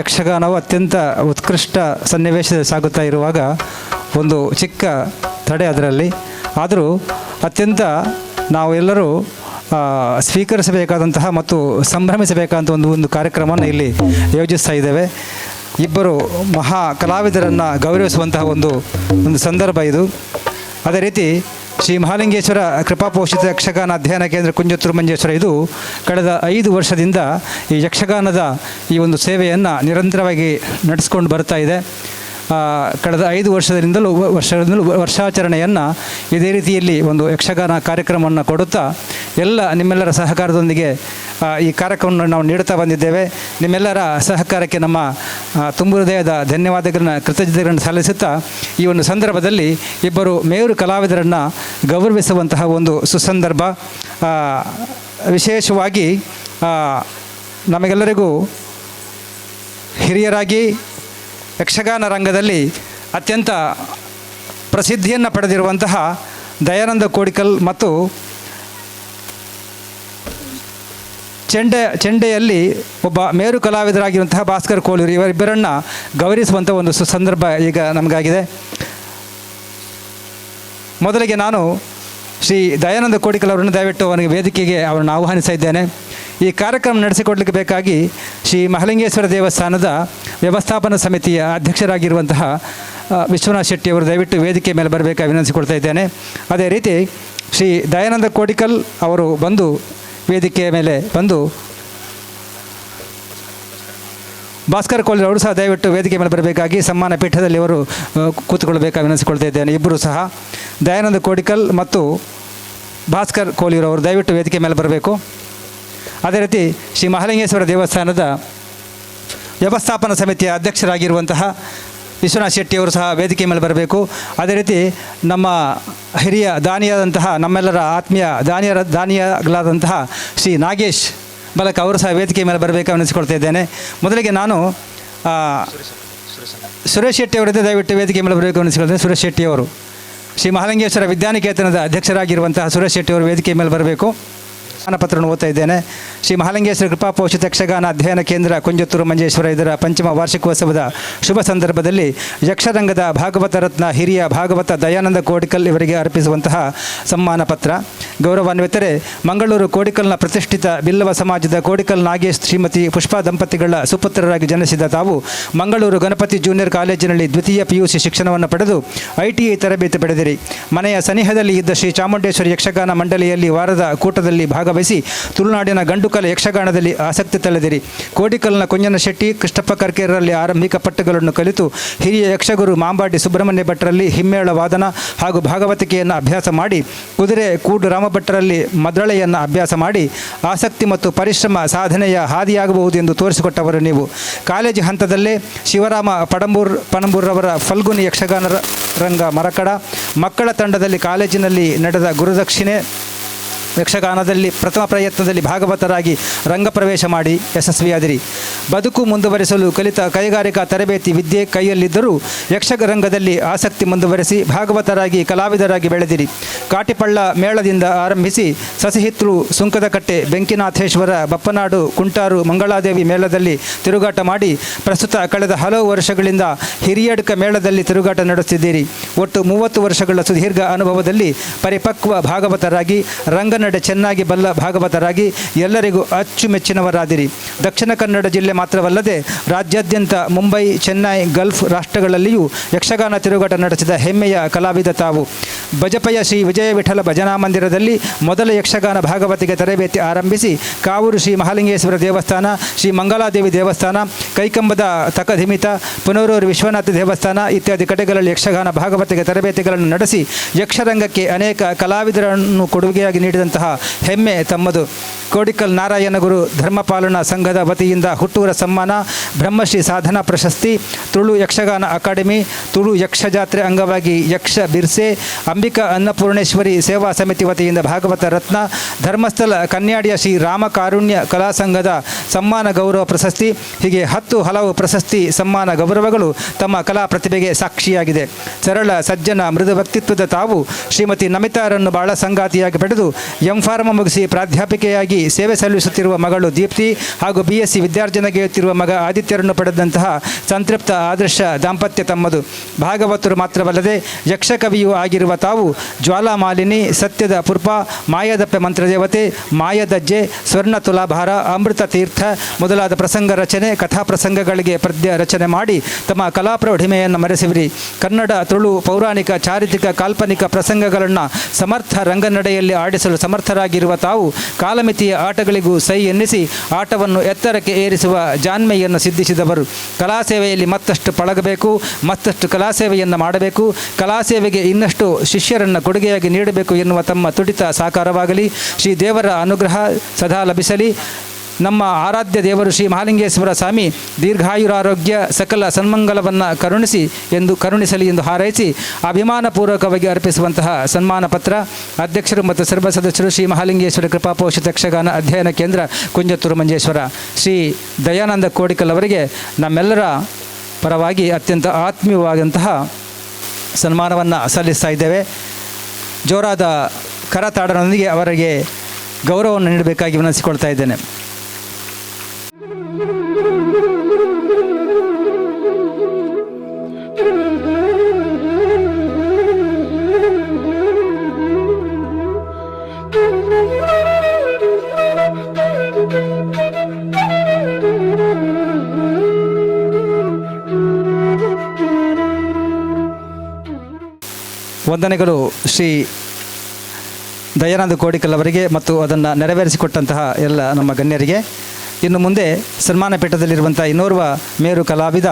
ಯಕ್ಷಗಾನವು ಅತ್ಯಂತ ಉತ್ಕೃಷ್ಟ ಸನ್ನಿವೇಶದಲ್ಲಿ ಸಾಗುತ್ತಾ ಇರುವಾಗ ಒಂದು ಚಿಕ್ಕ ತಡೆ ಅದರಲ್ಲಿ. ಆದರೂ ಅತ್ಯಂತ ನಾವೆಲ್ಲರೂ ಸ್ವೀಕರಿಸಬೇಕಾದಂತಹ ಮತ್ತು ಸಂಭ್ರಮಿಸಬೇಕಾದಂಥ ಒಂದು ಒಂದು ಕಾರ್ಯಕ್ರಮವನ್ನು ಇಲ್ಲಿ ಯೋಜಿಸ್ತಾ ಇದ್ದೇವೆ. ಇಬ್ಬರು ಮಹಾ ಕಲಾವಿದರನ್ನು ಗೌರವಿಸುವಂತಹ ಒಂದು ಒಂದು ಸಂದರ್ಭ ಇದು. ಅದೇ ರೀತಿ ಶ್ರೀ ಮಹಾಲಿಂಗೇಶ್ವರ ಕೃಪಾಪೋಷಿತ ಯಕ್ಷಗಾನ ಅಧ್ಯಯನ ಕೇಂದ್ರ ಕುಂಜತ್ತೂರು ಮಂಜೇಶ್ವರ ಇದು ಕಳೆದ ಐದು ವರ್ಷದಿಂದ ಈ ಯಕ್ಷಗಾನದ ಈ ಒಂದು ಸೇವೆಯನ್ನು ನಿರಂತರವಾಗಿ ನಡೆಸ್ಕೊಂಡು ಬರ್ತಾ ಇದೆ. ಕಳೆದ ಐದು ವರ್ಷದಿಂದಲೂ ವರ್ಷದಿಂದಲೂ ವರ್ಷಾಚರಣೆಯನ್ನು ಇದೇ ರೀತಿಯಲ್ಲಿ ಒಂದು ಯಕ್ಷಗಾನ ಕಾರ್ಯಕ್ರಮವನ್ನು ಕೊಡುತ್ತಾ, ಎಲ್ಲ ನಿಮ್ಮೆಲ್ಲರ ಸಹಕಾರದೊಂದಿಗೆ ಈ ಕಾರ್ಯಕ್ರಮವನ್ನು ನಾವು ನೀಡುತ್ತಾ ಬಂದಿದ್ದೇವೆ. ನಿಮ್ಮೆಲ್ಲರ ಸಹಕಾರಕ್ಕೆ ನಮ್ಮ ತುಂಬು ಹೃದಯದ ಧನ್ಯವಾದಗಳನ್ನು ಕೃತಜ್ಞತೆಗಳನ್ನು ಸಲ್ಲಿಸುತ್ತಾ ಈ ಒಂದು ಸಂದರ್ಭದಲ್ಲಿ ಇಬ್ಬರು ಮೇರು ಕಲಾವಿದರನ್ನು ಗೌರವಿಸುವಂತಹ ಒಂದು ಸುಸಂದರ್ಭ ವಿಶೇಷವಾಗಿ ನಮಗೆಲ್ಲರಿಗೂ ಹಿರಿಯರಾಗಿ ಯಕ್ಷಗಾನ ರಂಗದಲ್ಲಿ ಅತ್ಯಂತ ಪ್ರಸಿದ್ಧಿಯನ್ನು ಪಡೆದಿರುವಂತಹ ದಯಾನಂದ ಕೋಡಿಕಲ್ ಮತ್ತು ಚೆಂಡೆ, ಚೆಂಡೆಯಲ್ಲಿ ಒಬ್ಬ ಮೇರು ಕಲಾವಿದರಾಗಿರುವಂತಹ ಭಾಸ್ಕರ್ ಕೋಲೂರು ಇವರಿಬ್ಬರನ್ನ ಗೌರವಿಸುವಂಥ ಒಂದು ಸುಸಂದರ್ಭ ಈಗ ನಮಗಾಗಿದೆ. ಮೊದಲಿಗೆ ನಾನು ಶ್ರೀ ದಯಾನಂದ ಕೋಡಿಕಲ್ ಅವರನ್ನು ದಯವಿಟ್ಟು ಅವನಿಗೆ ವೇದಿಕೆಗೆ ಅವರನ್ನು ಆಹ್ವಾನಿಸ್ತಾ ಈ ಕಾರ್ಯಕ್ರಮ ನಡೆಸಿಕೊಡ್ಲಿಕ್ಕೆ ಬೇಕಾಗಿ ಶ್ರೀ ಮಹಲಿಂಗೇಶ್ವರ ದೇವಸ್ಥಾನದ ವ್ಯವಸ್ಥಾಪನಾ ಸಮಿತಿಯ ಅಧ್ಯಕ್ಷರಾಗಿರುವಂತಹ ವಿಶ್ವನಾಥ್ ಶೆಟ್ಟಿ ಅವರು ದಯವಿಟ್ಟು ವೇದಿಕೆ ಮೇಲೆ ಬರಬೇಕಾಗಿ ವಿನಂತಿಸಿಕೊಳ್ತಾ ಇದ್ದೇನೆ. ಅದೇ ರೀತಿ ಶ್ರೀ ದಯಾನಂದ ಕೋಡಿಕಲ್ ಅವರು ಬಂದು ವೇದಿಕೆಯ ಮೇಲೆ ಬಂದು ಭಾಸ್ಕರ್ ಕೋಲಿ ಅವರು ಸಹ ದಯವಿಟ್ಟು ವೇದಿಕೆ ಮೇಲೆ ಬರಬೇಕಾಗಿ ಸಮ್ಮಾನ ಪೀಠದಲ್ಲಿ ಅವರು ಕೂತ್ಕೊಳ್ಬೇಕಾಗಿ ವಿನಂತಿಸಿಕೊಳ್ತಾ ಇದ್ದೇನೆ. ಇಬ್ಬರು ಸಹ ದಯಾನಂದ ಕೋಡಿಕಲ್ ಮತ್ತು ಭಾಸ್ಕರ್ ಕೋಲಿಯವರವರು ದಯವಿಟ್ಟು ವೇದಿಕೆ ಮೇಲೆ ಬರಬೇಕು. ಅದೇ ರೀತಿ ಶ್ರೀ ಮಹಾಲಿಂಗೇಶ್ವರ ದೇವಸ್ಥಾನದ ವ್ಯವಸ್ಥಾಪನಾ ಸಮಿತಿಯ ಅಧ್ಯಕ್ಷರಾಗಿರುವಂತಹ ವಿಶ್ವನಾಥ್ ಶೆಟ್ಟಿಯವರು ಸಹ ವೇದಿಕೆ ಮೇಲೆ ಬರಬೇಕು. ಅದೇ ರೀತಿ ನಮ್ಮ ಹಿರಿಯ ದಾನಿಯಾದಂತಹ ನಮ್ಮೆಲ್ಲರ ಆತ್ಮೀಯ ದಾನಿಯರ ದಾನಿಯಗಳಾದಂತಹ ಶ್ರೀ ನಾಗೇಶ್ ಬಲಕ ಅವರು ಸಹ ವೇದಿಕೆ ಮೇಲೆ ಬರಬೇಕು ಅನ್ನಿಸಿಕೊಳ್ತಾ ಇದ್ದೇನೆ. ಮೊದಲಿಗೆ ನಾನು ಸುರೇಶ್ ಶೆಟ್ಟಿ ಅವರಿದ್ದ ದಯವಿಟ್ಟು ವೇದಿಕೆ ಮೇಲೆ ಬರಬೇಕು ಅನ್ನಿಸಿಕೊಳ್ತೇನೆ ಸುರೇಶ್ ಶೆಟ್ಟಿ ಅವರು ಶ್ರೀ ಮಹಾಲಿಂಗೇಶ್ವರ ವಿದ್ಯಾನಿಕೇತನದ ಅಧ್ಯಕ್ಷರಾಗಿರುವಂತಹ ಸುರೇಶ್ ಶೆಟ್ಟಿ ಅವರು ವೇದಿಕೆ ಮೇಲೆ ಬರಬೇಕು. ಪತ್ರವನ್ನು ಓದ್ತಾ ಇದ್ದೇನೆ. ಶ್ರೀ ಮಹಾಲಿಂಗೇಶ್ವರ ಕೃಪಾ ಪೋಷಿತ ಯಕ್ಷಗಾನ ಅಧ್ಯಯನ ಕೇಂದ್ರ ಕುಂಜತ್ತೂರು ಮಂಜೇಶ್ವರ ಇದರ ಪಂಚಮ ವಾರ್ಷಿಕೋತ್ಸವದ ಶುಭ ಸಂದರ್ಭದಲ್ಲಿ ಯಕ್ಷರಂಗದ ಭಾಗವತ ರತ್ನ ಹಿರಿಯ ಭಾಗವತ ದಯಾನಂದ ಕೋಡಿಕಲ್ ಇವರಿಗೆ ಅರ್ಪಿಸುವಂತಹ ಸಮ್ಮಾನ ಪತ್ರ. ಗೌರವಾನ್ವಿತರೆ, ಮಂಗಳೂರು ಕೋಡಿಕಲ್ನ ಪ್ರತಿಷ್ಠಿತ ಬಿಲ್ಲವ ಸಮಾಜದ ಕೋಡಿಕಲ್ ನಾಗೇಶ್ ಶ್ರೀಮತಿ ಪುಷ್ಪಾ ದಂಪತಿಗಳ ಸುಪುತ್ರರಾಗಿ ಜನಿಸಿದ ತಾವು ಮಂಗಳೂರು ಗಣಪತಿ ಜೂನಿಯರ್ ಕಾಲೇಜಿನಲ್ಲಿ ದ್ವಿತೀಯ ಪಿಯುಸಿ ಶಿಕ್ಷಣವನ್ನು ಪಡೆದು ಐಟಿಐ ತರಬೇತಿ ಪಡೆದಿರಿ. ಮನೆಯ ಸನಿಹದಲ್ಲಿ ಇದ್ದ ಶ್ರೀ ಚಾಮುಂಡೇಶ್ವರಿ ಯಕ್ಷಗಾನ ಮಂಡಳಿಯಲ್ಲಿ ವಾರದ ಕೂಟದಲ್ಲಿ ಭಾಗವಹಿಸಿ ತುಳುನಾಡಿನ ಗಂಡುಕಲೆ ಯಕ್ಷಗಾನದಲ್ಲಿ ಆಸಕ್ತಿ ತಳೆದಿರಿ. ಕೋಡಿಕಲ್ನ ಕುಂಜನ ಶೆಟ್ಟಿ, ಕೃಷ್ಣಪ್ಪ ಕರ್ಕೇರರಲ್ಲಿ ಆರಂಭಿಕ ಪಟ್ಟುಗಳನ್ನು ಕಲಿತು ಹಿರಿಯ ಯಕ್ಷಗುರು ಮಾಂಬಾಡಿ ಸುಬ್ರಹ್ಮಣ್ಯ ಭಟ್ಟರಲ್ಲಿ ಹಿಮ್ಮೇಳ ವಾದನ ಹಾಗೂ ಭಾಗವತಿಕೆಯನ್ನು ಅಭ್ಯಾಸ ಮಾಡಿ, ಕುದುರೆ ಕೂಡು ರಾಮಭಟ್ಟರಲ್ಲಿ ಮದ್ರಳೆಯನ್ನು ಅಭ್ಯಾಸ ಮಾಡಿ, ಆಸಕ್ತಿ ಮತ್ತು ಪರಿಶ್ರಮ ಸಾಧನೆಯ ಹಾದಿಯಾಗಬಹುದು ಎಂದು ತೋರಿಸಿಕೊಟ್ಟವರು ನೀವು. ಕಾಲೇಜು ಹಂತದಲ್ಲೇ ಶಿವರಾಮ ಪಡಂಬೂರ್ ಪಣಂಬೂರ್ರವರ ಫಲ್ಗುನಿ ಯಕ್ಷಗಾನ ರಂಗ ಮರಕಡ, ಮಕ್ಕಳ ತಂಡದಲ್ಲಿ ಕಾಲೇಜಿನಲ್ಲಿ ನಡೆದ ಗುರುದಕ್ಷಿಣೆ ಯಕ್ಷಗಾನದಲ್ಲಿ ಪ್ರಥಮ ಪ್ರಯತ್ನದಲ್ಲಿ ಭಾಗವತರಾಗಿ ರಂಗಪ್ರವೇಶ ಮಾಡಿ ಯಶಸ್ವಿಯಾದಿರಿ. ಬದುಕು ಮುಂದುವರಿಸಲು ಕಲಿತ ಕೈಗಾರಿಕಾ ತರಬೇತಿ ವಿದ್ಯೆ ಕೈಯಲ್ಲಿದ್ದರೂ ಯಕ್ಷರಂಗದಲ್ಲಿ ಆಸಕ್ತಿ ಮುಂದುವರೆಸಿ ಭಾಗವತರಾಗಿ ಕಲಾವಿದರಾಗಿ ಬೆಳೆದಿರಿ. ಕಾಟಿಪಳ್ಳ ಮೇಳದಿಂದ ಆರಂಭಿಸಿ ಸಸಿಹಿತ್ರು ಸುಂಕದಕಟ್ಟೆ, ಬೆಂಕಿನಾಥೇಶ್ವರ, ಬಪ್ಪನಾಡು, ಕುಂಟಾರು, ಮಂಗಳಾದೇವಿ ಮೇಳದಲ್ಲಿ ತಿರುಗಾಟ ಮಾಡಿ ಪ್ರಸ್ತುತ ಕಳೆದ ಹಲವು ವರ್ಷಗಳಿಂದ ಹಿರಿಯಡ್ಕ ಮೇಳದಲ್ಲಿ ತಿರುಗಾಟ ನಡೆಸುತ್ತಿದ್ದೀರಿ. ಒಟ್ಟು ಮೂವತ್ತು ವರ್ಷಗಳ ಸುದೀರ್ಘ ಅನುಭವದಲ್ಲಿ ಪರಿಪಕ್ವ ಭಾಗವತರಾಗಿ ರಂಗನಡೆ ಚೆನ್ನಾಗಿ ಬಲ್ಲ ಭಾಗವತರಾಗಿ ಎಲ್ಲರಿಗೂ ಅಚ್ಚುಮೆಚ್ಚಿನವರಾದಿರಿ. ದಕ್ಷಿಣ ಕನ್ನಡ ಜಿಲ್ಲೆ ಮಾತ್ರವಲ್ಲದೆ ರಾಜ್ಯಾದ್ಯಂತ ಮುಂಬೈ, ಚೆನ್ನೈ, ಗಲ್ಫ್ ರಾಷ್ಟ್ರಗಳಲ್ಲಿಯೂ ಯಕ್ಷಗಾನ ತಿರುಗಾಟ ನಡೆಸಿದ ಹೆಮ್ಮೆಯ ಕಲಾವಿದ ತಾವು. ಬಜಪೆಯ ಶ್ರೀ ವಿಜಯ ವಿಠಲ ಭಜನಾ ಮಂದಿರದಲ್ಲಿ ಮೊದಲ ಯಕ್ಷಗಾನ ಭಾಗವತಿಗೆ ತರಬೇತಿ ಆರಂಭಿಸಿ ಕಾವೂರು ಶ್ರೀ ಮಹಾಲಿಂಗೇಶ್ವರ ದೇವಸ್ಥಾನ, ಶ್ರೀ ಮಂಗಲಾದೇವಿ ದೇವಸ್ಥಾನ, ಕೈಕಂಬದ ತಕಧಿಮಿತ, ಪುನರೂರು ವಿಶ್ವನಾಥ ದೇವಸ್ಥಾನ ಇತ್ಯಾದಿ ಕಡೆಗಳಲ್ಲಿ ಯಕ್ಷಗಾನ ಭಾಗವತಿಗೆ ತರಬೇತಿಗಳನ್ನು ನಡೆಸಿ ಯಕ್ಷರಂಗಕ್ಕೆ ಅನೇಕ ಕಲಾವಿದರನ್ನು ಕೊಡುಗೆಯಾಗಿ ನೀಡಿದಂತಹ ಹೆಮ್ಮೆ ತಮ್ಮದು. ಕೋಡಿಕಲ್ ನಾರಾಯಣಗುರು ಧರ್ಮಪಾಲನ ಸಂಘದ ವತಿಯಿಂದ ಹುಟ್ಟೂರ ಸಮ್ಮಾನ, ಬ್ರಹ್ಮಶ್ರೀ ಸಾಧನಾ ಪ್ರಶಸ್ತಿ, ತುಳು ಯಕ್ಷಗಾನ ಅಕಾಡೆಮಿ, ತುಳು ಯಕ್ಷ ಜಾತ್ರೆ ಅಂಗವಾಗಿ ಯಕ್ಷ ಬಿರ್ಸೆ, ಅಂಬಿಕಾ ಅನ್ನಪೂರ್ಣೇಶ್ವರಿ ಸೇವಾ ಸಮಿತಿ ವತಿಯಿಂದ ಭಾಗವತ ರತ್ನ, ಧರ್ಮಸ್ಥಳ ಕನ್ಯಾಡಿಯ ಶ್ರೀ ರಾಮ ಕಾರುಣ್ಯ ಕಲಾ ಸಂಘದ ಸಮ್ಮಾನ ಗೌರವ ಪ್ರಶಸ್ತಿ, ಹೀಗೆ ಹತ್ತು ಹಲವು ಪ್ರಶಸ್ತಿ ಸಮ್ಮಾನ ಗೌರವಗಳು ತಮ್ಮ ಕಲಾ ಪ್ರತಿಭೆಗೆ ಸಾಕ್ಷಿಯಾಗಿದೆ. ಸರಳ ಸಜ್ಜನ ಮೃದು ವ್ಯಕ್ತಿತ್ವದ ತಾವು ಶ್ರೀಮತಿ ನಮಿತಾರನ್ನು ಬಹಳ ಸಂಗಾತಿಯಾಗಿ ಪಡೆದು ಎಂ ಫಾರ್ಮ ಮುಗಿಸಿ ಪ್ರಾಧ್ಯಾಪಿಕೆಯಾಗಿ ಸೇವೆ ಸಲ್ಲಿಸುತ್ತಿರುವ ಮಗಳು ದೀಪ್ತಿ ಹಾಗೂ ಬಿ ಎಸ್ ವಿದ್ಯಾರ್ಜನೆಗೆಯುತ್ತಿರುವ ಮಗ ಆದಿತ್ಯರನ್ನು ಪಡೆದಂತಹ ಸಂತೃಪ್ತ ಆದರ್ಶ ದಾಂಪತ್ಯ ತಮ್ಮದು. ಭಾಗವತರು ಮಾತ್ರವಲ್ಲದೆ ಯಕ್ಷಕವಿಯೂ ಆಗಿರುವ ತಾವು ಜ್ವಾಲಾಮಾಲಿನಿ, ಸತ್ಯದ ಪುರ್ಪ ಮಾಯದಪ್ಪೆ ಮಂತ್ರದೇವತೆ, ಮಾಯದಜ್ಜೆ, ಸ್ವರ್ಣ ತುಲಾಭಾರ, ಅಮೃತ ತೀರ್ಥ ಮೊದಲಾದ ಪ್ರಸಂಗ ರಚನೆ, ಕಥಾ ಪ್ರಸಂಗಗಳಿಗೆ ಪದ್ಯ ರಚನೆ ಮಾಡಿ ತಮ್ಮ ಕಲಾಪ್ರೌಢಿಮೆಯನ್ನು ಮರೆಸಿವಿರಿ ಕನ್ನಡ, ತುಳು, ಪೌರಾಣಿಕ, ಚಾರಿತ್ರಿಕ, ಕಾಲ್ಪನಿಕ ಪ್ರಸಂಗಗಳನ್ನು ಸಮರ್ಥ ರಂಗನಡೆಯಲ್ಲಿ ಆಡಿಸಲು ಸಮರ್ಥರಾಗಿರುವ ತಾವು ಕಾಲಮಿತಿಯ ಆಟಗಳಿಗೂ ಸೈ ಎನ್ನಿಸಿ ಆಟವನ್ನು ಎತ್ತರಕ್ಕೆ ಏರಿಸುವ ಜಾನ್ಮೆಯನ್ನು ಸಿದ್ಧಿಸಿದವರು. ಕಲಾಸೇವೆಯಲ್ಲಿ ಮತ್ತಷ್ಟು ಪಳಗಬೇಕು, ಮತ್ತಷ್ಟು ಕಲಾಸೇವೆಯನ್ನು ಮಾಡಬೇಕು, ಕಲಾಸೇವೆಗೆ ಇನ್ನಷ್ಟು ಶಿಷ್ಯರನ್ನು ಕೊಡುಗೆಯಾಗಿ ನೀಡಬೇಕು ಎನ್ನುವ ತಮ್ಮ ತುಡಿತ ಸಾಕಾರವಾಗಲಿ. ಶ್ರೀ ದೇವರ ಅನುಗ್ರಹ ಸದಾ ಲಭಿಸಲಿ. ನಮ್ಮ ಆರಾಧ್ಯ ದೇವರು ಶ್ರೀ ಮಹಾಲಿಂಗೇಶ್ವರ ಸ್ವಾಮಿ ದೀರ್ಘಾಯುರಾರೋಗ್ಯ ಸಕಲ ಸನ್ಮಂಗಲವನ್ನು ಕರುಣಿಸಿ ಎಂದು ಕರುಣಿಸಲಿ ಎಂದು ಹಾರೈಸಿ ಅಭಿಮಾನಪೂರ್ವಕವಾಗಿ ಅರ್ಪಿಸುವಂತಹ ಸನ್ಮಾನ ಪತ್ರ ಅಧ್ಯಕ್ಷರು ಮತ್ತು ಸರ್ವ ಸದಸ್ಯರು ಶ್ರೀ ಮಹಾಲಿಂಗೇಶ್ವರ ಕೃಪಾಪೋಷಿತ ಯಕ್ಷಗಾನ ಅಧ್ಯಯನ ಕೇಂದ್ರ ಕುಂಜತ್ತೂರು ಮಂಜೇಶ್ವರ. ಶ್ರೀ ದಯಾನಂದ ಕೋಡಿಕಲ್ ಅವರಿಗೆ ನಮ್ಮೆಲ್ಲರ ಪರವಾಗಿ ಅತ್ಯಂತ ಆತ್ಮೀಯವಾದಂತಹ ಸನ್ಮಾನವನ್ನು ಸಲ್ಲಿಸ್ತಾ ಇದ್ದೇವೆ. ಜೋರಾದ ಕರತಾಡನೊಂದಿಗೆ ಅವರಿಗೆ ಗೌರವವನ್ನು ನೀಡಬೇಕಾಗಿ ವಿನಂತಿಸಿಕೊಳ್ತಾ ಇದ್ದೇನೆ. ವಂದನೆಗಳು ಶ್ರೀ ದಯಾನಂದ ಕೋಡಿಕಲ್ ಅವರಿಗೆ ಮತ್ತು ಅದನ್ನು ನೆರವೇರಿಸಿಕೊಟ್ಟಂತಹ ಎಲ್ಲ ನಮ್ಮ ಗಣ್ಯರಿಗೆ, ಇನ್ನು ಮುಂದೆ ಸನ್ಮಾನ ಪೀಠದಲ್ಲಿರುವಂಥ ಇನ್ನೋರ್ವ ಮೇರು ಕಲಾವಿದ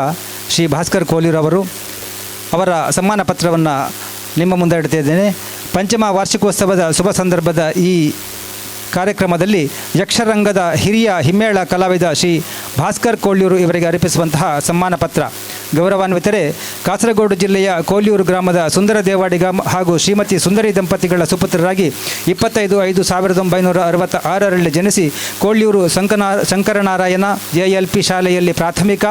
ಶ್ರೀ ಭಾಸ್ಕರ್ ಕೋಲಿರವರು ಅವರ ಸನ್ಮಾನ ಪತ್ರವನ್ನು ನಿಮ್ಮ ಮುಂದೆ ಇಡ್ತಾ ಇದ್ದೇನೆ ಪಂಚಮ ವಾರ್ಷಿಕೋತ್ಸವದ ಶುಭ ಸಂದರ್ಭದ ಈ ಕಾರ್ಯಕ್ರಮದಲ್ಲಿ ಯಕ್ಷರಂಗದ ಹಿರಿಯ ಹಿಮ್ಮೇಳ ಕಲಾವಿದ ಶ್ರೀ ಭಾಸ್ಕರ್ ಕೋಳ್ಯೂರು ಇವರಿಗೆ ಅರ್ಪಿಸುವಂತಹ ಸನ್ಮಾನ ಪತ್ರ. ಗೌರವಾನ್ವಿತರೆ, ಕಾಸರಗೋಡು ಜಿಲ್ಲೆಯ ಕೋಲಿಯೂರು ಗ್ರಾಮದ ಸುಂದರ ದೇವಾಡಿಗ ಹಾಗೂ ಶ್ರೀಮತಿ ಸುಂದರಿ ದಂಪತಿಗಳ ಸುಪುತ್ರರಾಗಿ ಇಪ್ಪತ್ತೈದು ಐದು ಸಾವಿರದ ಒಂಬೈನೂರ ಅರವತ್ತ ಆರರಲ್ಲಿ ಜನಿಸಿ ಕೋಳಿಯೂರು ಸಂಕನಾ ಶಂಕರನಾರಾಯಣ ಜೆಎಲ್ಪಿ ಪಿ ಶಾಲೆಯಲ್ಲಿ ಪ್ರಾಥಮಿಕ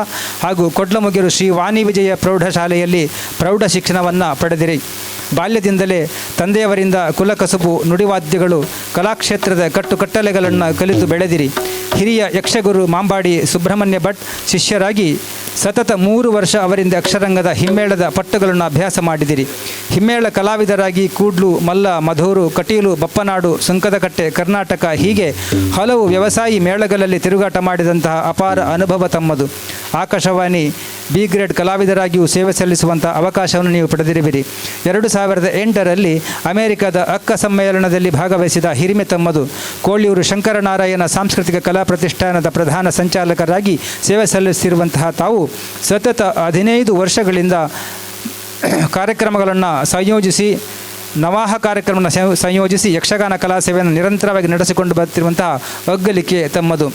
ಹಾಗೂ ಕೊಡ್ಲಮುಗಿರು ಶ್ರೀ ವಾಣಿ ವಿಜಯ ಪ್ರೌಢಶಾಲೆಯಲ್ಲಿ ಪ್ರೌಢ ಶಿಕ್ಷಣವನ್ನು ಪಡೆದಿರಿ. ಬಾಲ್ಯದಿಂದಲೇ ತಂದೆಯವರಿಂದ ಕುಲಕಸುಬು, ನುಡಿವಾದ್ಯಗಳು, ಕಲಾಕ್ಷೇತ್ರದ ಕಟ್ಟುಕಟ್ಟಲೆಗಳನ್ನು ಕಲಿತು ಬೆಳೆದಿರಿ. ಹಿರಿಯ ಯಕ್ಷಗುರು ಮಾಂಬಾಡಿ ಸುಬ್ರಹ್ಮಣ್ಯ ಭಟ್ ಶಿಷ್ಯರಾಗಿ ಸತತ ಮೂರು ವರ್ಷ ಅವರಿಂದ ಅಕ್ಷರಂಗದ ಹಿಮ್ಮೇಳದ ಪಟ್ಟುಗಳನ್ನು ಅಭ್ಯಾಸ ಮಾಡಿದಿರಿ. ಹಿಮ್ಮೇಳ ಕಲಾವಿದರಾಗಿ ಕೂಡ್ಲು ಮಲ್ಲ, ಮಧೂರು, ಕಟೀಲು, ಬಪ್ಪನಾಡು, ಸುಂಕದಕಟ್ಟೆ, ಕರ್ನಾಟಕ ಹೀಗೆ ಹಲವು ವ್ಯವಸಾಯಿ ಮೇಳಗಳಲ್ಲಿ ತಿರುಗಾಟ ಮಾಡಿದಂತಹ ಅಪಾರ ಅನುಭವ ತಮ್ಮದು. ಆಕಾಶವಾಣಿ, ಬಿ ಗ್ರೇಡ್ ಕಲಾವಿದರಾಗಿಯೂ ಸೇವೆ ಸಲ್ಲಿಸುವಂಥ ಅವಕಾಶವನ್ನು ನೀವು ಪಡೆದಿರುವಿರಿ. ಎರಡು ಸಾವಿರದ ಎಂಟರಲ್ಲಿ ಅಮೆರಿಕದ ಅಕ್ಕ ಸಮ್ಮೇಳನದಲ್ಲಿ ಭಾಗವಹಿಸಿದ ಹಿರಿಮೆ ತಮ್ಮದು. ಕೋಳಿಯೂರು ಶಂಕರನಾರಾಯಣ ಸಾಂಸ್ಕೃತಿಕ ಕಲಾ ಪ್ರತಿಷ್ಠಾನದ ಪ್ರಧಾನ ಸಂಚಾಲಕರಾಗಿ ಸೇವೆ ಸಲ್ಲಿಸಿರುವಂತಹ ತಾವು ಸತತ ಹದಿನೈದು ವರ್ಷಗಳಿಂದ ಕಾರ್ಯಕ್ರಮಗಳನ್ನು ಸಂಯೋಜಿಸಿ ನವಾಹ ಕಾರ್ಯಕ್ರಮವನ್ನು ಸಂಯೋಜಿಸಿ ಯಕ್ಷಗಾನ ಕಲಾ ಸೇವೆಯನ್ನು ನಿರಂತರವಾಗಿ ನಡೆಸಿಕೊಂಡು ಬರುತ್ತಿರುವಂತಹ ಅಗ್ಗಲಿಕೆ ತಮ್ಮದು.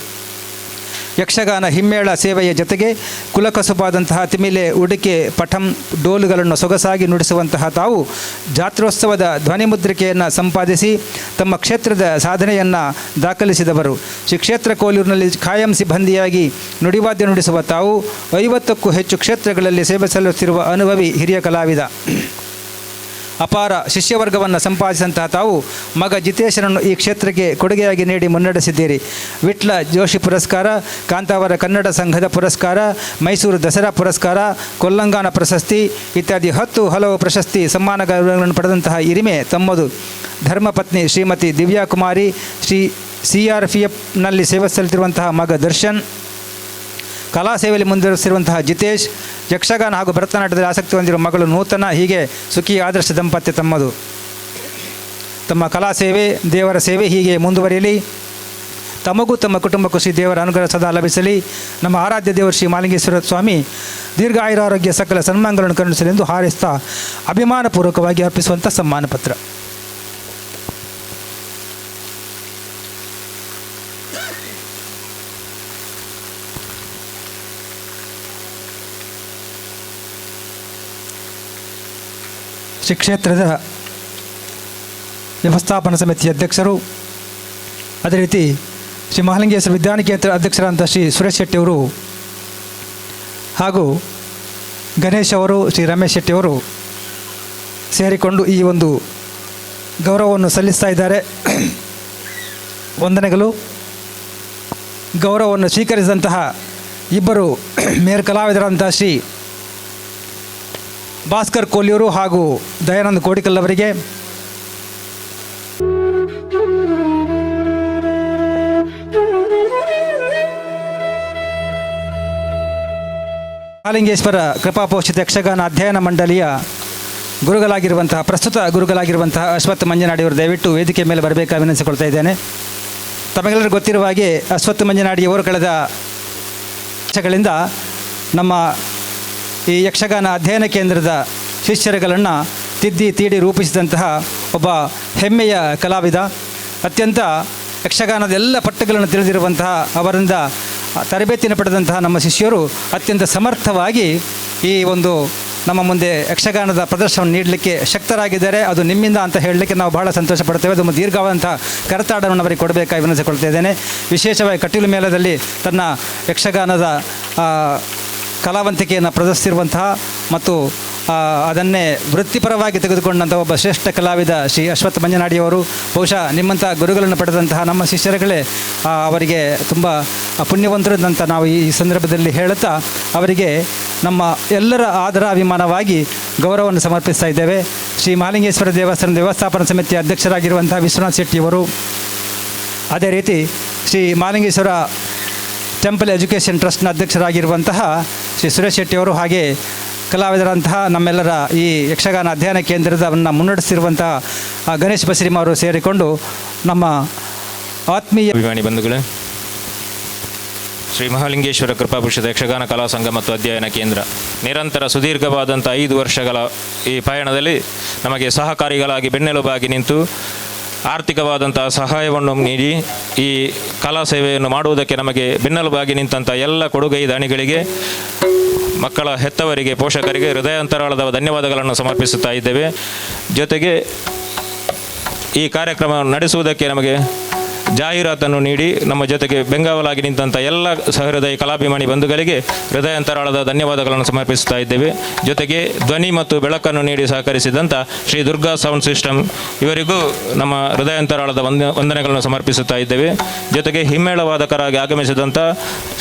ಯಕ್ಷಗಾನ ಹಿಮ್ಮೇಳ ಸೇವೆಯ ಜೊತೆಗೆ ಕುಲಕಸುಬಾದಂತಹ ತಿಮಿಲೆ ಉಡುಕೆ ಪಠಂ ಡೋಲುಗಳನ್ನು ಸೊಗಸಾಗಿ ನುಡಿಸುವಂತಹ ತಾವು ಜಾತ್ರೋತ್ಸವದ ಧ್ವನಿಮುದ್ರಿಕೆಯನ್ನು ಸಂಪಾದಿಸಿ ತಮ್ಮ ಕ್ಷೇತ್ರದ ಸಾಧನೆಯನ್ನು ದಾಖಲಿಸಿದವರು. ಶ್ರೀ ಕ್ಷೇತ್ರ ಕೋಲೂರಿನಲ್ಲಿ ಖಾಯಂ ಸಿಬ್ಬಂದಿಯಾಗಿ ನುಡಿವಾದ್ಯ ನುಡಿಸುವ ತಾವು ಐವತ್ತಕ್ಕೂ ಹೆಚ್ಚು ಕ್ಷೇತ್ರಗಳಲ್ಲಿ ಸೇವೆ ಸಲ್ಲಿಸುತ್ತಿರುವ ಅನುಭವಿ ಹಿರಿಯ ಕಲಾವಿದ. ಅಪಾರ ಶಿಷ್ಯವರ್ಗವನ್ನು ಸಂಪಾದಿಸಿದಂತಹ ತಾವು ಮಗ ಜಿತೇಶನನ್ನು ಈ ಕ್ಷೇತ್ರಕ್ಕೆ ಕೊಡುಗೆಯಾಗಿ ನೀಡಿ ಮುನ್ನಡೆಸಿದ್ದೀರಿ. ವಿಟ್ಲ ಜೋಶಿ ಪುರಸ್ಕಾರ, ಕಾಂತಾವರ ಕನ್ನಡ ಸಂಘದ ಪುರಸ್ಕಾರ, ಮೈಸೂರು ದಸರಾ ಪುರಸ್ಕಾರ ಕೊಲ್ಲಂಗಾನ ಪ್ರಶಸ್ತಿ ಇತ್ಯಾದಿ ಹತ್ತು ಹಲವು ಪ್ರಶಸ್ತಿ ಸಮ್ಮಾನ ಗೌರವಗಳನ್ನು ಪಡೆದಂತಹ ಹಿರಿಮೆ ತಮ್ಮದು. ಧರ್ಮಪತ್ನಿ Shrimati Divyakumari Shri C R P ಎಫ್ನಲ್ಲಿ ಸೇವೆ ಸಲ್ಲಿಸಿರುವಂತಹ ಮಗ ದರ್ಶನ್. ಕಲಾ ಸೇವೆಯಲ್ಲಿ ಮುಂದುವರಿಸಿರುವಂತಹ ಜಿತೇಶ್, ಯಕ್ಷಗಾನ ಹಾಗೂ ಭರತನಾಟ್ಯದಲ್ಲಿ ಆಸಕ್ತಿ ಹೊಂದಿರುವ ಮಗಳು ನೂತನ, ಹೀಗೆ ಸುಖಿ ಆದರ್ಶ ದಂಪತ್ಯ ತಮ್ಮದು. ತಮ್ಮ ಕಲಾ ಸೇವೆ, ದೇವರ ಸೇವೆ ಹೀಗೆ ಮುಂದುವರಿಯಲಿ. ತಮಗೂ ತಮ್ಮ ಕುಟುಂಬಕ್ಕೂ ಶ್ರೀ ದೇವರ ಅನುಗ್ರಹ ಸದಾ ಲಭಿಸಲಿ. ನಮ್ಮ ಆರಾಧ್ಯ ದೇವರು ಶ್ರೀ ಮಾಲಿಂಗೇಶ್ವರ ಸ್ವಾಮಿ ದೀರ್ಘ ಆಯುರಾರೋಗ್ಯ ಸಕಲ ಸನ್ಮಾನಗಳನ್ನು ಕರುಣಿಸಲೆಂದು ಹಾರೈಸ್ತಾ ಅಭಿಮಾನಪೂರ್ವಕವಾಗಿ ಅರ್ಪಿಸುವಂಥ ಸನ್ಮಾನ ಪತ್ರ ಶ್ರೀ ಕ್ಷೇತ್ರದ ವ್ಯವಸ್ಥಾಪನಾ ಸಮಿತಿ ಅಧ್ಯಕ್ಷರು, ಅದೇ ರೀತಿ ಶ್ರೀ ಮಹಾಲಿಂಗೇಶ್ವರ ವಿಜ್ಞಾನ ಕೇಂದ್ರ ಅಧ್ಯಕ್ಷರಾದಂಥ ಶ್ರೀ ಸುರೇಶ್ ಶೆಟ್ಟಿಯವರು ಹಾಗೂ ಗಣೇಶ್ ಅವರು, ಶ್ರೀ ರಮೇಶ್ ಶೆಟ್ಟಿ ಅವರು ಸೇರಿಕೊಂಡು ಈ ಒಂದು ಗೌರವವನ್ನು ಸಲ್ಲಿಸ್ತಾ ಇದ್ದಾರೆ. ವಂದನೆಗಳು. ಗೌರವವನ್ನು ಸ್ವೀಕರಿಸಿದಂತಹ ಇಬ್ಬರು ಮೇರ್ ಕಲಾವಿದರಂತಹ ಶ್ರೀ ಭಾಸ್ಕರ್ ಕೋಲಿಯವರು ಹಾಗೂ ದಯಾನಂದ ಕೋಡಿಕಲ್ ಅವರಿಗೆ. ಕಾಲಿಂಗೇಶ್ವರ ಕೃಪಾಪೋಷಿತ ಯಕ್ಷಗಾನ ಅಧ್ಯಯನ ಮಂಡಳಿಯ ಗುರುಗಳಾಗಿರುವಂತಹ, ಪ್ರಸ್ತುತ ಗುರುಗಳಾಗಿರುವಂತಹ ಅಶ್ವತ್ಥ ಮಂಜನಾಡಿಯವರು ದಯವಿಟ್ಟು ವೇದಿಕೆ ಮೇಲೆ ಬರಬೇಕು ವಿನಂತಿಸಿಕೊಳ್ತಾ ಇದ್ದೇನೆ. ತಮಗೆಲ್ಲರಿಗೂ ಗೊತ್ತಿರುವ ಹಾಗೆ ಅಶ್ವತ್ಥ ಮಂಜನಾಡಿಯವರು ಕಳೆದ ವರ್ಷಗಳಿಂದ ನಮ್ಮ ಈ ಯಕ್ಷಗಾನ ಅಧ್ಯಯನ ಕೇಂದ್ರದ ಶಿಷ್ಯರುಗಳನ್ನು ತಿದ್ದಿ, ತೀಡಿ ರೂಪಿಸಿದಂತಹ ಒಬ್ಬ ಹೆಮ್ಮೆಯ ಕಲಾವಿದ, ಅತ್ಯಂತ ಯಕ್ಷಗಾನದ ಎಲ್ಲ ಪಟ್ಟುಗಳನ್ನು ತಿಳಿದಿರುವಂತಹ ಅವರಿಂದ ತರಬೇತಿಯನ್ನು ಪಡೆದಂತಹ ನಮ್ಮ ಶಿಷ್ಯರು ಅತ್ಯಂತ ಸಮರ್ಥವಾಗಿ ಈ ಒಂದು ನಮ್ಮ ಮುಂದೆ ಯಕ್ಷಗಾನದ ಪ್ರದರ್ಶನವನ್ನು ನೀಡಲಿಕ್ಕೆ ಶಕ್ತರಾಗಿದ್ದಾರೆ. ಅದು ನಿಮ್ಮಿಂದ ಅಂತ ಹೇಳಲಿಕ್ಕೆ ನಾವು ಬಹಳ ಸಂತೋಷ ಪಡ್ತೇವೆ ಅದು ದೀರ್ಘವಾದಂಥ ಕರತಾಡವನ್ನು ಅವರಿಗೆ ಕೊಡಬೇಕಾಗಿ ವಿನಂತಿಸಿಕೊಳ್ತಾ ಇದ್ದೇನೆ. ವಿಶೇಷವಾಗಿ ಕಟೀಲು ಮೇಳದಲ್ಲಿ ತನ್ನ ಯಕ್ಷಗಾನದ ಕಲಾವಂತಿಕೆಯನ್ನು ಪ್ರದರ್ಶಿಸಿರುವಂತಹ ಮತ್ತು ಅದನ್ನೇ ವೃತ್ತಿಪರವಾಗಿ ತೆಗೆದುಕೊಂಡಂಥ ಒಬ್ಬ ಶ್ರೇಷ್ಠ ಕಲಾವಿದ ಶ್ರೀ ಅಶ್ವಥ್ ಮಂಜನಾಡಿಯವರು ಬಹುಶಃ ನಿಮ್ಮಂಥ ಗುರುಗಳನ್ನು ಪಡೆದಂತಹ ನಮ್ಮ ಶಿಷ್ಯರುಗಳೇ ಅವರಿಗೆ ತುಂಬ ಪುಣ್ಯವಂತರು ಅಂತ ನಾವು ಈ ಸಂದರ್ಭದಲ್ಲಿ ಹೇಳುತ್ತಾ, ಅವರಿಗೆ ನಮ್ಮ ಎಲ್ಲರ ಆದರ ಅಭಿಮಾನವಾಗಿ ಗೌರವವನ್ನು ಸಮರ್ಪಿಸ್ತಾ ಇದ್ದೇವೆ. ಶ್ರೀ ಮಾಲಿಂಗೇಶ್ವರ ದೇವಸ್ಥಾನ ವ್ಯವಸ್ಥಾಪನಾ ಸಮಿತಿಯ ಅಧ್ಯಕ್ಷರಾಗಿರುವಂತಹ ವಿಶ್ವನಾಥ್ ಶೆಟ್ಟಿಯವರು ಅದೇ ರೀತಿ ಶ್ರೀ ಮಾಲಿಂಗೇಶ್ವರ ಟೆಂಪಲ್ ಎಜುಕೇಷನ್ ಟ್ರಸ್ಟ್ನ ಅಧ್ಯಕ್ಷರಾಗಿರುವಂತಹ ಶ್ರೀ ಸುರೇಶ್ ಶೆಟ್ಟಿಯವರು ಹಾಗೆ ಕಲಾವಿದರಂತಹ ನಮ್ಮೆಲ್ಲರ ಈ ಯಕ್ಷಗಾನ ಅಧ್ಯಯನ ಕೇಂದ್ರದವನ್ನು ಮುನ್ನಡೆಸಿರುವಂತಹ ಗಣೇಶ್ ಬಸರಿಮ ಅವರು ಸೇರಿಕೊಂಡು ನಮ್ಮ ಆತ್ಮೀಯ ಅಭಿಮಾನಿ ಬಂಧುಗಳೇ, ಶ್ರೀ ಮಹಾಲಿಂಗೇಶ್ವರ ಕೃಪಾಪುರುಷದ ಯಕ್ಷಗಾನ ಕಲಾ ಸಂಘ ಮತ್ತು ಅಧ್ಯಯನ ಕೇಂದ್ರ, ನಿರಂತರ ಸುದೀರ್ಘವಾದಂಥ ಐದು ವರ್ಷಗಳ ಈ ಪಯಣದಲ್ಲಿ ನಮಗೆ ಸಹಕಾರಿಗಳಾಗಿ ಬೆನ್ನೆಲುಬಾಗಿ ನಿಂತು ಆರ್ಥಿಕವಾದಂತಹ ಸಹಾಯವನ್ನು ನೀಡಿ ಈ ಕಲಾ ಸೇವೆಯನ್ನು ಮಾಡುವುದಕ್ಕೆ ನಮಗೆ ಬೆನ್ನಲುಬಾಗಿ ನಿಂತಹ ಎಲ್ಲ ಕೊಡುಗೈ ದಾನಿಗಳಿಗೆ, ಮಕ್ಕಳ ಹೆತ್ತವರಿಗೆ, ಪೋಷಕರಿಗೆ ಹೃದಯಾಂತರಾಳದ ಧನ್ಯವಾದಗಳನ್ನು ಸಮರ್ಪಿಸುತ್ತಾ ಇದ್ದೇವೆ. ಜೊತೆಗೆ ಈ ಕಾರ್ಯಕ್ರಮ ನಡೆಸುವುದಕ್ಕೆ ನಮಗೆ ಜಾಹೀರಾತನ್ನು ನೀಡಿ ನಮ್ಮ ಜೊತೆಗೆ ಬೆಂಗಾವಲಾಗಿ ನಿಂತಹ ಎಲ್ಲ ಸಹೃದಯ ಕಲಾಭಿಮಾನಿ ಬಂಧುಗಳಿಗೆ ಹೃದಯಾಂತರಾಳದ ಧನ್ಯವಾದಗಳನ್ನು ಸಮರ್ಪಿಸುತ್ತಾ ಇದ್ದೇವೆ. ಜೊತೆಗೆ ಧ್ವನಿ ಮತ್ತು ಬೆಳಕನ್ನು ನೀಡಿ ಸಹಕರಿಸಿದಂಥ ಶ್ರೀ ದುರ್ಗಾ ಸೌಂಡ್ ಸಿಸ್ಟಮ್ ಇವರಿಗೂ ನಮ್ಮ ಹೃದಯಾಂತರಾಳದ ವಂದ, ವಂದನೆಗಳನ್ನು ಸಮರ್ಪಿಸುತ್ತಾ ಇದ್ದೇವೆ. ಜೊತೆಗೆ ಹಿಮ್ಮೇಳವಾದಕರಾಗಿ ಆಗಮಿಸಿದಂಥ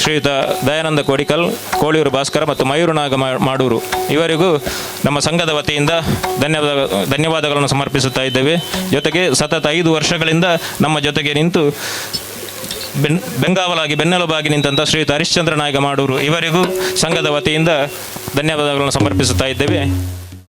ಶ್ರೀಯುತ ದಯಾನಂದ ಕೋಡಿಕಲ್, ಕೋಳಿಯೂರು ಭಾಸ್ಕರ ಮತ್ತು ಮಯೂರು ನಾಗ ಮಾಡೂರು ಇವರಿಗೂ ನಮ್ಮ ಸಂಘದ ವತಿಯಿಂದ ಧನ್ಯವಾದ, ಧನ್ಯವಾದಗಳನ್ನು ಸಮರ್ಪಿಸುತ್ತಾ ಇದ್ದೇವೆ. ಜೊತೆಗೆ ಸತತ ಐದು ವರ್ಷಗಳಿಂದ ನಮ್ಮ ಜೊತೆಗೆ ನಿಂತು ಬೆನ್, ಬೆಂಗಾವಲಾಗಿ ಬೆನ್ನೆಲುಬಾಗಿ ನಿಂತಹ ಶ್ರೀಯುತ ಹರಿಶ್ಚಂದ್ರ ನಾಯಕ ಮಾಡೂರು ಇವರಿಗೂ ಸಂಘದ ವತಿಯಿಂದ ಧನ್ಯವಾದಗಳನ್ನು ಸಮರ್ಪಿಸುತ್ತಾ ಇದ್ದೇವೆ.